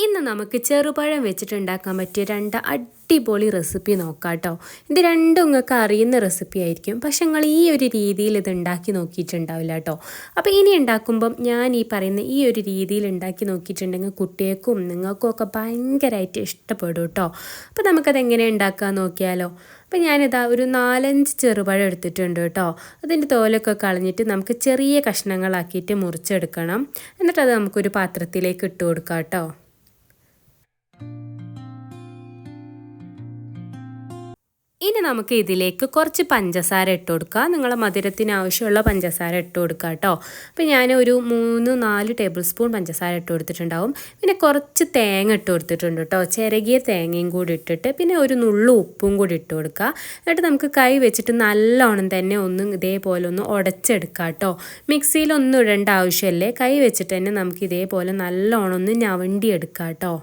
ഇന്ന് നമുക്ക് ചെറുപഴം വെച്ചിട്ടുണ്ടാക്കാൻ പറ്റിയ രണ്ട് അടിപൊളി റെസിപ്പി നോക്കാം കേട്ടോ ഇത് രണ്ടും നിങ്ങൾക്ക് അറിയുന്ന റെസിപ്പി ആയിരിക്കും. പക്ഷെ നിങ്ങൾ ഈ ഒരു രീതിയിൽ ഇത് ഉണ്ടാക്കി നോക്കിയിട്ടുണ്ടാവില്ല കേട്ടോ അപ്പോൾ ഇനി ഉണ്ടാക്കുമ്പം ഞാൻ ഈ പറയുന്ന ഈ ഒരു രീതിയിൽ ഉണ്ടാക്കി നോക്കിയിട്ടുണ്ടെങ്കിൽ കുട്ടികൾക്കും നിങ്ങൾക്കും ഒക്കെ ഭയങ്കരമായിട്ട് ഇഷ്ടപ്പെടും കേട്ടോ അപ്പോൾ നമുക്കത് എങ്ങനെ ഉണ്ടാക്കാൻ നോക്കിയാലോ? അപ്പോൾ ഞാനിതാ ഒരു നാലഞ്ച് ചെറുപഴം എടുത്തിട്ടുണ്ട് കേട്ടോ അതിന്റെ തോലൊക്കെ കളഞ്ഞിട്ട് നമുക്ക് ചെറിയ കഷ്ണങ്ങളാക്കിയിട്ട് മുറിച്ചെടുക്കണം. എന്നിട്ട് അത് നമുക്കൊരു പാത്രത്തിലേക്ക് ഇട്ട് കൊടുക്കാം കേട്ടോ ഇനി നമുക്ക് ഇതിലേക്ക് കുറച്ച് പഞ്ചസാര ഇട്ട് കൊടുക്കുക നിങ്ങളെ മധുരത്തിന് ആവശ്യമുള്ള പഞ്ചസാര ഇട്ട് കൊടുക്കുക കേട്ടോ. അപ്പോൾ ഞാൻ ഒരു മൂന്ന് നാല് ടേബിൾ സ്പൂൺ പഞ്ചസാര ഇട്ട് കൊടുത്തിട്ടുണ്ടാവും. പിന്നെ കുറച്ച് തേങ്ങ ഇട്ട് കൊടുത്തിട്ടുണ്ട് കേട്ടോ. ചിരകിയ തേങ്ങയും കൂടി ഇട്ടിട്ട് പിന്നെ ഒരു നുള്ളു ഉപ്പും കൂടി ഇട്ട് കൊടുക്കുക. എന്നിട്ട് നമുക്ക് കൈ വെച്ചിട്ട് നല്ലോണം തന്നെ ഒന്ന് ഇതേപോലെ ഒന്ന് ഉടച്ചെടുക്കുക കേട്ടോ. മിക്സിയിലൊന്നും ഇടേണ്ട ആവശ്യമല്ലേ? കൈ വെച്ചിട്ട് തന്നെ നമുക്ക് ഇതേപോലെ നല്ലോണം ഒന്ന് ഞവണ്ടി എടുക്കാം കേട്ടോ.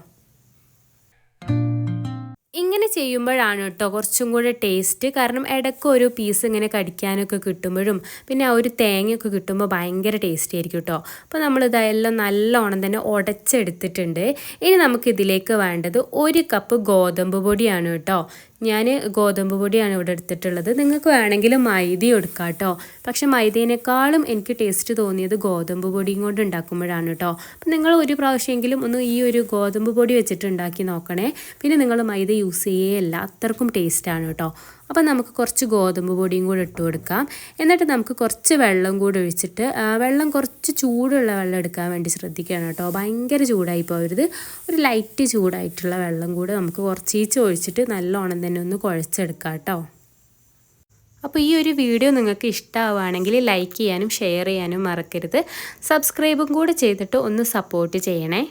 ഇങ്ങനെ ചെയ്യുമ്പോഴാണ് കേട്ടോ കുറച്ചും കൂടെ ടേസ്റ്റ് കാരണം ഇടയ്ക്ക് ഒരു പീസ് ഇങ്ങനെ കടിക്കാനൊക്കെ കിട്ടുമ്പോഴും പിന്നെ ആ ഒരു തേങ്ങയൊക്കെ കിട്ടുമ്പോൾ ഭയങ്കര ടേസ്റ്റി ആയിരിക്കും കേട്ടോ. അപ്പോൾ നമ്മൾ നമ്മളിതെല്ലാം നല്ലോണം തന്നെ ഉടച്ചെടുത്തിട്ടുണ്ട് ഇനി നമുക്കിതിലേക്ക് വേണ്ടത് ഒരു കപ്പ് ഗോതമ്പ് പൊടിയാണ് കേട്ടോ. ഞാൻ ഗോതമ്പ് പൊടിയാണ് ഇവിടെ എടുത്തിട്ടുള്ളത്. നിങ്ങൾക്ക് വേണമെങ്കിൽ മൈദ എടുക്കാം കേട്ടോ. പക്ഷെ മൈദേനേക്കാളും എനിക്ക് ടേസ്റ്റ് തോന്നിയത് ഗോതമ്പ് പൊടിയും കൊണ്ട് ഉണ്ടാക്കുമ്പോഴാണ് കേട്ടോ. അപ്പം നിങ്ങൾ ഒരു പ്രാവശ്യമെങ്കിലും ഒന്ന് ഈ ഒരു ഗോതമ്പ് പൊടി വെച്ചിട്ട് ഉണ്ടാക്കി നോക്കണേ. പിന്നെ നിങ്ങൾ മൈദ യൂസ് ചെയ്യേയല്ല അത്രക്കും ടേസ്റ്റാണ് കേട്ടോ അപ്പോൾ നമുക്ക് കുറച്ച് ഗോതമ്പ് പൊടിയും കൂടെ ഇട്ട് കൊടുക്കാം. എന്നിട്ട് നമുക്ക് കുറച്ച് വെള്ളം കൂടെ ഒഴിച്ചിട്ട് വെള്ളം കുറച്ച് ചൂടുള്ള വെള്ളം എടുക്കാൻ വേണ്ടി ശ്രദ്ധിക്കണം കേട്ടോ ഭയങ്കര ചൂടായി പോകരുത് ഒരു ലൈറ്റ് ചൂടായിട്ടുള്ള വെള്ളം കൂടെ നമുക്ക് കുറച്ചീച്ച് ഒഴിച്ചിട്ട് നല്ലോണം തന്നെ ഒന്ന് കുഴച്ചെടുക്കാം കേട്ടോ അപ്പോൾ ഈ ഒരു വീഡിയോ നിങ്ങൾക്ക് ഇഷ്ടമാവുകയാണെങ്കിൽ ലൈക്ക് ചെയ്യാനും ഷെയർ ചെയ്യാനും മറക്കരുത്. സബ്സ്ക്രൈബും കൂടെ ചെയ്തിട്ട് ഒന്ന് സപ്പോർട്ട് ചെയ്യണേ.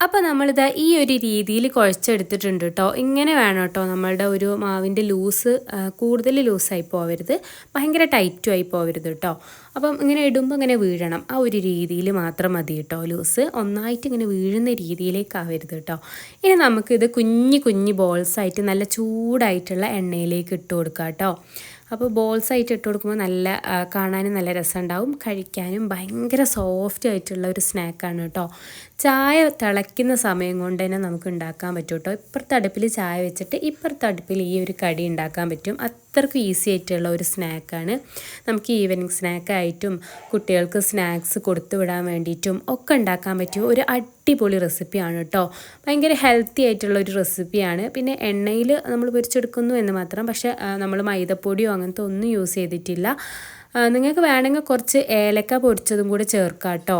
അപ്പോൾ നമ്മളിത് ഈ ഒരു രീതിയിൽ കുഴച്ചെടുത്തിട്ടുണ്ട് കേട്ടോ ഇങ്ങനെ വേണം കേട്ടോ നമ്മളുടെ ഒരു മാവിന്റെ ലൂസ് കൂടുതൽ ലൂസായി പോവരുത്. ഭയങ്കര ടൈറ്റും ആയി പോവരുത് കേട്ടോ അപ്പം ഇങ്ങനെ ഇടുമ്പോൾ ഇങ്ങനെ വീഴണം. ആ ഒരു രീതിയിൽ മാത്രം മതി കേട്ടോ ലൂസ്. ഒന്നായിട്ട് ഇങ്ങനെ വീഴുന്ന രീതിയിലേക്ക് ആവരുത് കേട്ടോ ഇനി നമുക്കിത് കുഞ്ഞു കുഞ്ഞു ബോൾസായിട്ട് നല്ല ചൂടായിട്ടുള്ള എണ്ണയിലേക്ക് ഇട്ട് കൊടുക്കാം കേട്ടോ അപ്പോൾ ബോൾസ് ആയിട്ട് ഇട്ട് കൊടുക്കുമ്പോൾ നല്ല കാണാനും നല്ല രസമുണ്ടാവും. കഴിക്കാനും ഭയങ്കര സോഫ്റ്റ് ആയിട്ടുള്ള ഒരു സ്നാക്കാണ് കേട്ടോ ചായ തിളയ്ക്കുന്ന സമയം കൊണ്ട് തന്നെ നമുക്ക് ഉണ്ടാക്കാൻ പറ്റും കേട്ടോ ഇപ്പുറത്തെ അടുപ്പിൽ ചായ വെച്ചിട്ട് ഇപ്പുറത്തെ അടുപ്പിൽ ഈ ഒരു കടി ഉണ്ടാക്കാൻ പറ്റും. അത്രക്കും ഈസി ആയിട്ടുള്ള ഒരു സ്നാക്കാണ് നമുക്ക് ഈവനിങ് സ്നാക്കായിട്ടും കുട്ടികൾക്ക് സ്നാക്സ് കൊടുത്തു വിടാൻ വേണ്ടിയിട്ടും ഒക്കെ ഉണ്ടാക്കാൻ പറ്റിയ ഒരു അടിപൊളി റെസിപ്പിയാണ് കേട്ടോ ഭയങ്കര ഹെൽത്തി ആയിട്ടുള്ള ഒരു റെസിപ്പിയാണ് പിന്നെ എണ്ണയിൽ നമ്മൾ പൊരിച്ചെടുക്കുന്നു എന്ന് മാത്രം പക്ഷേ നമ്മൾ മൈദപ്പൊടിയോ അങ്ങനത്തെ ഒന്നും യൂസ് ചെയ്തിട്ടില്ല. നിങ്ങൾക്ക് വേണമെങ്കിൽ കുറച്ച് ഏലക്ക പൊടിച്ചതും കൂടി ചേർക്കാം കേട്ടോ.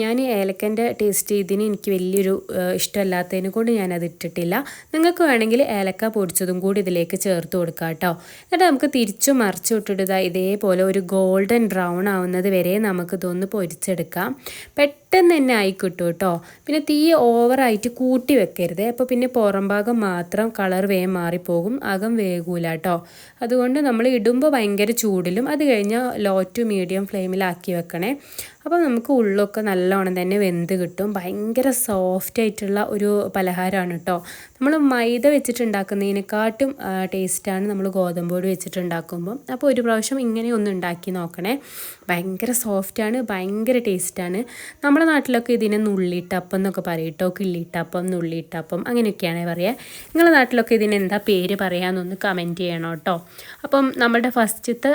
ഞാൻ ഏലക്കന്റെ ടേസ്റ്റ് ഇതിന് എനിക്ക് വലിയൊരു ഇഷ്ടമല്ലാത്തതിനെ കൊണ്ട് ഞാനത് ഇട്ടിട്ടില്ല. നിങ്ങൾക്ക് വേണമെങ്കിൽ ഏലക്ക പൊടിച്ചതും കൂടി ഇതിലേക്ക് ചേർത്ത് കൊടുക്കാം കേട്ടോ. എന്നിട്ട് നമുക്ക് തിരിച്ചു മറിച്ചു വിട്ടിട്ട് ഇതേപോലെ ഒരു ഗോൾഡൻ ബ്രൗൺ ആവുന്നത് വരെ നമുക്ക് ഇതൊന്ന് പൊരിച്ചെടുക്കാം. പെട്ടെന്ന് തന്നെ ആയി കിട്ടും പിന്നെ തീ ഓവറായിട്ട് കൂട്ടി വെക്കരുത്. അപ്പോൾ പിന്നെ പുറം ഭാഗം മാത്രം കളർ വേഗം മാറിപ്പോകും. അകം വേകൂല കേട്ടോ. അതുകൊണ്ട് നമ്മൾ ഇടുമ്പോൾ ഭയങ്കര ചൂടിലും അത് കഴിഞ്ഞാൽ ലോ ടു മീഡിയം ഫ്ലെയിമിലാക്കി വെക്കണേ. അപ്പോൾ നമുക്ക് ഉള്ളൊക്കെ നല്ലോണം തന്നെ വെന്ത് കിട്ടും. ഭയങ്കര സോഫ്റ്റ് ആയിട്ടുള്ള ഒരു പലഹാരമാണ് കേട്ടോ നമ്മൾ മൈദ വെച്ചിട്ടുണ്ടാക്കുന്നതിനെക്കാട്ടും ടേസ്റ്റാണ് നമ്മൾ ഗോതമ്പ് പൊടി വെച്ചിട്ടുണ്ടാക്കുമ്പം. അപ്പോൾ ഒരു പ്രാവശ്യം ഇങ്ങനെ ഒന്ന് ഉണ്ടാക്കി നോക്കണേ. ഭയങ്കര സോഫ്റ്റാണ് ഭയങ്കര ടേസ്റ്റാണ് നമ്മുടെ നാട്ടിലൊക്കെ ഇതിനെ നുള്ളിട്ടപ്പം എന്നൊക്കെ പറയും കേട്ടോ കിള്ളിട്ടപ്പം നുള്ളിട്ടപ്പം അങ്ങനെയൊക്കെയാണ് പറയുക നിങ്ങളുടെ നാട്ടിലൊക്കെ ഇതിന് എന്താ പേര് പറയാമെന്നൊന്ന് കമന്റ് ചെയ്യണം കേട്ടോ അപ്പം നമ്മുടെ ഫസ്റ്റത്തെ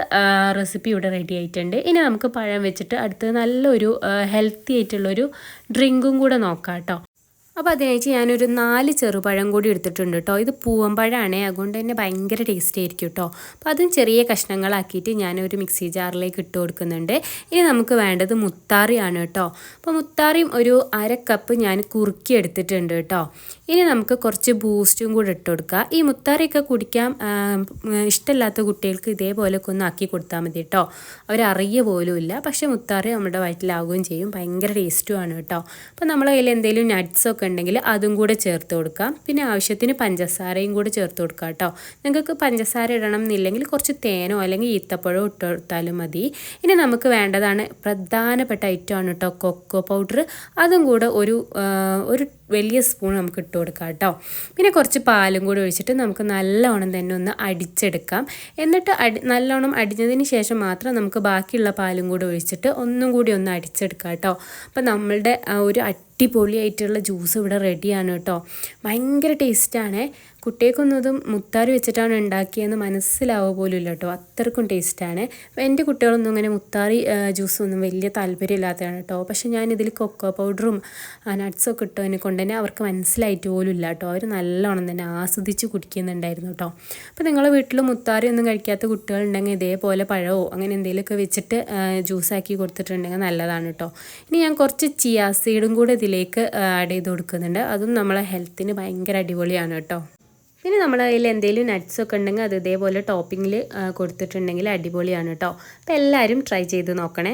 റെസിപ്പി ഇവിടെ റെഡി ആയിട്ടുണ്ട്. ഇനി നമുക്ക് പഴം വെച്ചിട്ട് അടുത്ത് നല്ലൊരു ഹെൽത്തി ആയിട്ടുള്ളൊരു ഡ്രിങ്കും കൂടെ നോക്കാം കേട്ടോ അപ്പോൾ അതിനായിട്ട് ഞാനൊരു നാല് ചെറുപഴം കൂടി എടുത്തിട്ടുണ്ട് കേട്ടോ ഇത് പൂവമ്പഴമാണ് അതുകൊണ്ട് തന്നെ ഭയങ്കര ടേസ്റ്റ് ആയിരിക്കും കേട്ടോ അപ്പോൾ അതും ചെറിയ കഷ്ണങ്ങളാക്കിയിട്ട് ഞാനൊരു മിക്സി ജാറിലേക്ക് ഇട്ട് കൊടുക്കുന്നുണ്ട്. ഇനി നമുക്ക് വേണ്ടത് മുത്താറിയാണ് കേട്ടോ അപ്പോൾ മുത്താറിയും ഒരു അര കപ്പ് ഞാൻ കുറുക്കി എടുത്തിട്ടുണ്ട് കേട്ടോ ഇനി നമുക്ക് കുറച്ച് ബൂസ്റ്റും കൂടി ഇട്ട് കൊടുക്കുക ഈ മുത്താറിയൊക്കെ കുടിക്കാൻ ഇഷ്ടമില്ലാത്ത കുട്ടികൾക്ക് ഇതേപോലെയൊക്കെ ഒന്ന് ആക്കി കൊടുത്താൽ മതി കേട്ടോ അവരറിയ പോലും ഇല്ല. പക്ഷേ മുത്താറി നമ്മുടെ വയറ്റിലാവുകയും ചെയ്യും. ഭയങ്കര ടേസ്റ്റുമാണ് കേട്ടോ അപ്പോൾ നമ്മളെ കയ്യിൽ എന്തെങ്കിലും നട്ട്സൊക്കെ ഉണ്ടെങ്കിൽ അതും കൂടെ ചേർത്ത് കൊടുക്കാം. പിന്നെ ആവശ്യത്തിന് പഞ്ചസാരയും കൂടെ ചേർത്ത് കൊടുക്കാം കേട്ടോ. നിങ്ങൾക്ക് പഞ്ചസാര ഇടണം എന്നില്ലെങ്കിൽ കുറച്ച് തേനോ അല്ലെങ്കിൽ ഈത്തപ്പഴമോ ഇട്ട് കൊടുത്താലും മതി. ഇനി നമുക്ക് വേണ്ടതാണ് പ്രധാനപ്പെട്ട ഐറ്റമാണ് കേട്ടോ കൊക്കോ പൗഡർ അതും കൂടെ ഒരു ഒരു വലിയ സ്പൂൺ നമുക്ക് ഇട്ട് കൊടുക്കാം കേട്ടോ. പിന്നെ കുറച്ച് പാലും കൂടി ഒഴിച്ചിട്ട് നമുക്ക് നല്ലോണം തന്നെ ഒന്ന് അടിച്ചെടുക്കാം. എന്നിട്ട് അടി നല്ലോണം അടിഞ്ഞതിന് ശേഷം മാത്രം നമുക്ക് ബാക്കിയുള്ള പാലും കൂടി ഒഴിച്ചിട്ട് ഒന്നും കൂടി ഒന്ന് അടിച്ചെടുക്കാം കേട്ടോ. അപ്പം നമ്മളുടെ ഒരു അടിപൊളിയായിട്ടുള്ള ജ്യൂസ് ഇവിടെ റെഡിയാണ് കേട്ടോ. ഭയങ്കര ടേസ്റ്റാണ് കുട്ടികൾക്കൊന്നും ഇത് മുത്താറി വെച്ചിട്ടാണ് ഉണ്ടാക്കിയെന്ന് മനസ്സിലാവുക ഇല്ല കേട്ടോ. അത്രക്കും ടേസ്റ്റാണ് എന്റെ കുട്ടികളൊന്നും ഇങ്ങനെ മുത്താറി ജ്യൂസൊന്നും വലിയ താല്പര്യമില്ലാത്തതാണ് കേട്ടോ. പക്ഷെ ഞാൻ ഇതിൽ കൊക്കോ പൗഡറും ഒക്കെ ഇട്ടതിനെ കൊണ്ട് തന്നെ അവർക്ക് മനസ്സിലായിട്ട് പോലും ഇല്ല കേട്ടോ. അവർ നല്ലോണം തന്നെ ആസ്വദിച്ച് കുടിക്കുന്നുണ്ടായിരുന്നു കേട്ടോ. അപ്പോൾ നിങ്ങളുടെ വീട്ടിൽ മുത്താറി ഒന്നും കഴിക്കാത്ത കുട്ടികളുണ്ടെങ്കിൽ ഇതേപോലെ പഴമോ അങ്ങനെ എന്തെങ്കിലുമൊക്കെ വെച്ചിട്ട് ജ്യൂസാക്കി കൊടുത്തിട്ടുണ്ടെങ്കിൽ നല്ലതാണ് കേട്ടോ. ഇനി ഞാൻ കുറച്ച് ചിയാ സീഡും കൂടെ ഇതിലേക്ക് ആഡ് ചെയ്ത് കൊടുക്കുന്നുണ്ട്. അതും നമ്മളെ ഹെൽത്തിന് ഭയങ്കര അടിപൊളിയാണ് കേട്ടോ. പിന്നെ നമ്മൾ അതിൽ എന്തെങ്കിലും നട്ട്സ് ഒക്കെ ഉണ്ടെങ്കിൽ അത് ഇതേപോലെ ടോപ്പിങ്ങിൽ കൊടുത്തിട്ടുണ്ടെങ്കിൽ അടിപൊളിയാണ് കേട്ടോ അപ്പോൾ എല്ലാവരും ട്രൈ ചെയ്ത് നോക്കണേ.